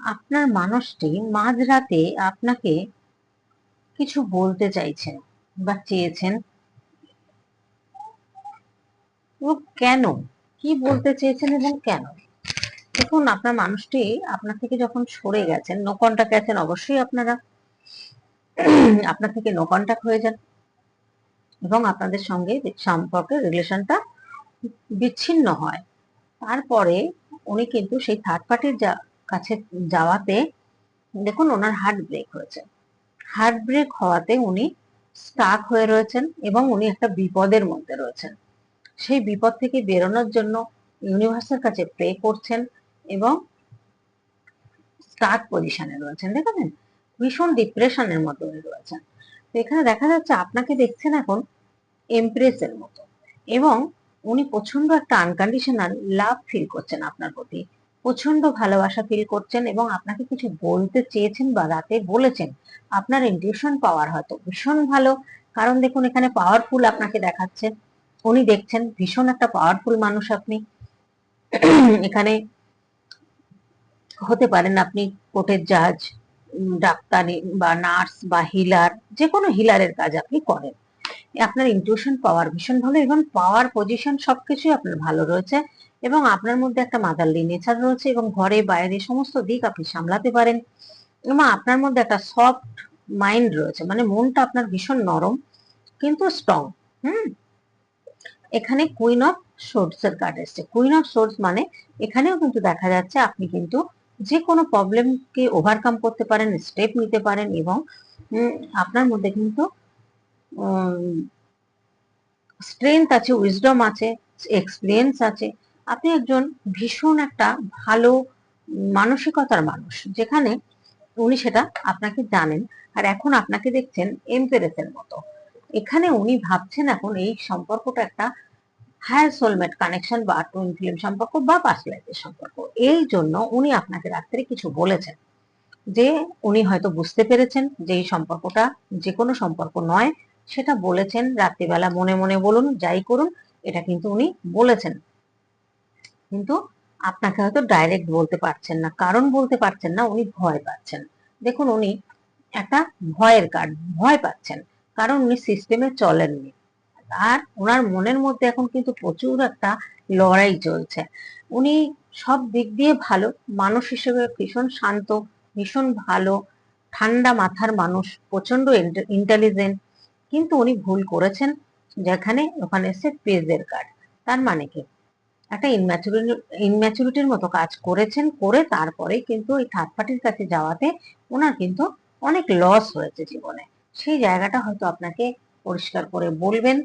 আপনার মানুষটি মাঝরাতে আপনাকে কিছু বলতে চাইছেন বা চেয়েছেন। ও কেন? কি বলতে চেয়েছেন এবং কেন? দেখুন, আপনার মানুষটি আপনার থেকে যখন সরে গেছেন নো কন্টাক্ট আছেন, অবশ্যই আপনারা আপনার থেকে নো কন্টাক্ট হয়ে যান এবং আপনাদের সঙ্গে সম্পর্কে রিলেশনটা বিচ্ছিন্ন হয়। তারপরে উনি কিন্তু সেই থার্ড পার্টির কাছে যাওয়াতে দেখুন ওনার হার্ট ব্রেক হয়েছে। হার্ট ব্রেক হওয়াতে উনি স্টাক হয়ে রয়েছেন এবং উনি একটা বিপদের মধ্যে রয়েছেন। সেই বিপদ থেকে বেরোনোর জন্য ইউনিভার্সের কাছে প্রে করছেন এবং স্টার্ট পজিশনে রয়েছেন, দেখেছেন? ভীষণ ডিপ্রেশনের মধ্যে উনি রয়েছেন। তো এখানে দেখা যাচ্ছে আপনাকে দেখছেন এখন এমপ্রেসের মতো এবং উনি প্রচণ্ড একটা আনকন্ডিশনাল লাভ ফিল করছেন আপনার প্রতি। প্রচণ্ড ভালোবাসা ফিল করছেন এবং আপনাকে কিছু বলতে চেয়েছেন বা রাতে বলেছেন, আপনার ইনটিউশন পাওয়ার হয়তো ভীষণ ভালো। কারণ দেখুন, এখানে পাওয়ারফুল আপনাকে দেখাচ্ছে। উনি দেখছেন, ভীষণ একটা পাওয়ারফুল মানুষ আপনি। এখানে হতে পারেন আপনি কোর্টের জাজ ডাক্তারি বা নার্স বা হিলার যে কোনো হিলারের কাজ আপনি করেন। আপনার ইনটিউশন পাওয়ার ভীষণ ভালো এবং পাওয়ার পজিশন সবকিছুই আপনার ভালো রয়েছে। এবং আপনার মধ্যে একটা মাদারলি নেচার রয়েছে এবং ঘরে বাইরে সমস্ত দিক আপনি সামলাতে পারেন। এবং আপনার মধ্যে একটা সফট মাইন্ড রয়েছে মানে মনটা আপনার ভীষণ নরম, কিন্তু স্ট্রং হুম? এখানে কুইন অফ সোর্স এর কার্ড এসছে। কুইন অফ সোর্স মানে এখানেও কিন্তু দেখা যাচ্ছে আপনি কিন্তু যে কোনো প্রবলেমকে ওভারকাম করতে পারেন স্টেপ নিতে পারেন এবং আপনার মধ্যে কিন্তু স্ট্রেংথ আছে উইজডম আছে এক্সপিরিয়েন্স আছে। আপনি একজন ভীষণ একটা ভালো মানসিকতার মানুষ, যেখানে উনি সেটা আপনাকে জানেন আর এখন আপনাকে দেখছেন এমপেরেসের মতো। এখানে উনি ভাবছেন এখন এই সম্পর্কটা একটা হায়ার সোলমেট কানেকশন বা টুইন ফিল্ম সম্পর্ক বা লাইফের সম্পর্ক। এই জন্য উনি আপনাকে রাত্রে কিছু বলেছেন যে উনি হয়তো বুঝতে পেরেছেন যে এই সম্পর্কটা যে কোনো সম্পর্ক নয়, সেটা বলেছেন। রাত্রিবেলা মনে মনে বলুন, যাই করুন, এটা কিন্তু উনি বলেছেন। কিন্তু আপনাকে হয়তো ডাইরেক্ট বলতে পারছেন না, কারণ বলতে পারছেন না, উনি ভয় পাচ্ছেন। দেখুন, উনি একটা ভয়ের কার্ড ভয় পাচ্ছেন, কারণ উনি সিস্টেমে চলেননি। আর ওনার মনের মধ্যে এখন কিন্তু প্রচুর একটা লড়াই চলছে। উনি সব দিক দিয়ে ভালো, মানুষ হিসেবে ভীষণ শান্ত, ভীষণ ভালো, ঠান্ডা মাথার মানুষ প্রচণ্ড ইন্টেলিজেন্ট কিন্তু উনি ভুল করেছেন, যেখানে ওখানে এসে পেজের কার্ড। তার মানে কি? একটা ইনম্যাচুরিটি ইনম্যাচুরিটির মতো কাজ করেছেন করে তারপরে কিন্তু ওই থার্ড পার্টির কাছে যাওয়াতে ওনার কিন্তু অনেক লস হয়েছে জীবনে। সেই জায়গাটা হয়তো আপনাকে পরিষ্কার করে বলবেন।